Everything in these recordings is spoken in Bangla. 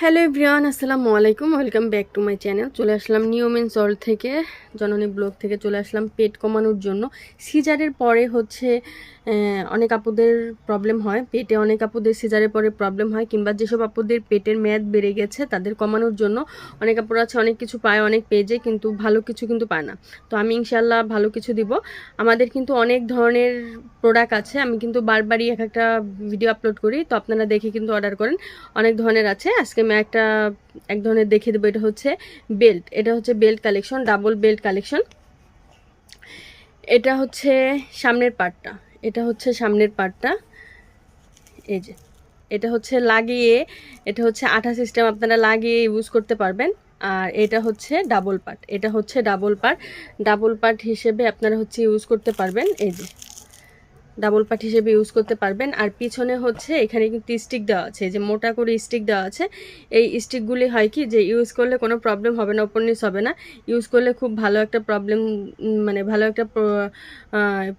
হ্যালো এভরিওয়ান, আসসালামু আলাইকুম। Welcome back to my channel. চলে আসলাম নিয়মেন সল থেকে, জননী ব্লগ থেকে চলে আসলাম পেট কমানোর জন্য। সিজারের পরে হচ্ছে অনেক আপুদের প্রবলেম হয়। পেটে অনেক আপুদের সিজারের পরে প্রবলেম হয়, কিংবা যেসব আপুদের পেটের মেয়াদ বেড়ে গেছে, তাদের কমানোর জন্য অনেক আপুরা আছে, অনেক কিছু পায়, অনেক পেজে, কিন্তু ভালো কিছু কিন্তু পায় না। তো আমি ইনশাল্লাহ ভালো কিছু দিব। আমাদের কিন্তু অনেক ধরনের প্রোডাক্ট আছে। আমি কিন্তু বারবারই এক একটা ভিডিও আপলোড করি, তো আপনারা দেখে কিন্তু অর্ডার করেন। অনেক ধরনের আছে। আজকে একটা, এক ধরনের দেখিয়ে দেবো, এটা হচ্ছে বেল্ট। এটা হচ্ছে belt collection, double belt collection. এটা হচ্ছে সামনের পার্টটা এটা হচ্ছে সামনের পার্টটা এই যে, এটা হচ্ছে লাগিয়ে, এটা হচ্ছে আঠা সিস্টেম আপনারা লাগিয়ে ইউজ করতে পারবেন। আর এটা হচ্ছে ডাবল পার্ট এটা হচ্ছে ডাবল পার্ট ডাবল পার্ট হিসেবে আপনারা হচ্ছে ইউজ করতে পারবেন। এই যে ডাবল পার্ট হিসেবে ইউজ করতে পারবেন। আর পিছনে হচ্ছে এখানে কিন্তু স্টিক দেওয়া আছে যে মোটা করে স্টিক দেওয়া আছে। এই স্টিকগুলি হয় কি যে ইউজ করলে কোনো প্রবলেম হবে না ওপর নিচ হবে না। ইউজ করলে খুব ভালো একটা প্রবলেম মানে ভালো একটা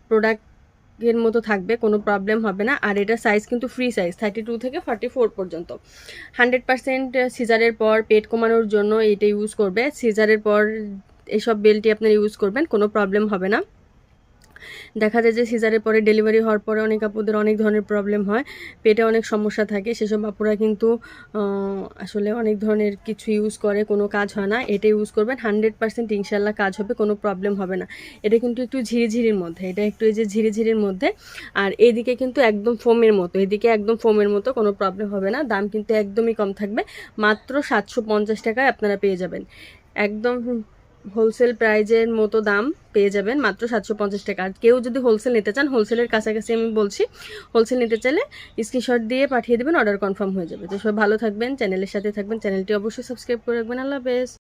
প্রোডাক্টের মতো থাকবে, কোনো প্রবলেম হবে না। আর এটা সাইজ কিন্তু ফ্রি সাইজ থার্টি টু থেকে ফর্টি ফোর পর্যন্ত। হান্ড্রেড পার্সেন্ট সিজারের পর পেট কমানোর জন্য এটা ইউজ করবে। সিজারের পর এসব বেল্টই আপনারা ইউজ করবেন, কোনো প্রবলেম হবে না। দেখা যায় যে সিজারের পরে ডেলিভারি হওয়ার পরে অনেক আপুদের অনেক ধরনের প্রবলেম হয়, পেটে অনেক সমস্যা থাকে, সেসব আপুরা কিন্তু আসলে অনেক ধরনের কিছু ইউজ করে, কোনো কাজ হয় না, এটা ইউজ করবেন হান্ড্রেড পার্সেন্ট ইনশাল্লাহ কাজ হবে, কোনো প্রবলেম হবে না। এটা কিন্তু একটু ঝিরিঝিরির মধ্যে, এটা একটু এই যে ঝিরিঝিরির মধ্যে, আর এদিকে কিন্তু একদম ফোমের মতো, এদিকে একদম ফোমের মতো কোনো প্রবলেম হবে না, দাম কিন্তু একদমই কম থাকবে, মাত্র সাতশো পঞ্চাশ টাকায় আপনারা পেয়ে যাবেন। একদম হোলসেল প্রাইজের মতো দাম পেয়ে যাবেন মাত্র সাতশো পঞ্চাশ টাকা। আর কেউ যদি হোলসেল নিতে চান, হোলসেলের কাছাকাছি আমি বলছি, হোলসেল নিতে চাইলে স্ক্রিনশট দিয়ে পাঠিয়ে দেবেন, অর্ডার কনফার্ম হয়ে যাবে। তো সব ভালো থাকবেন, চ্যানেলের সাথে থাকবেন, চ্যানেলটি অবশ্যই সাবস্ক্রাইব করে রাখবেন। আল্লাহ হাফেজ।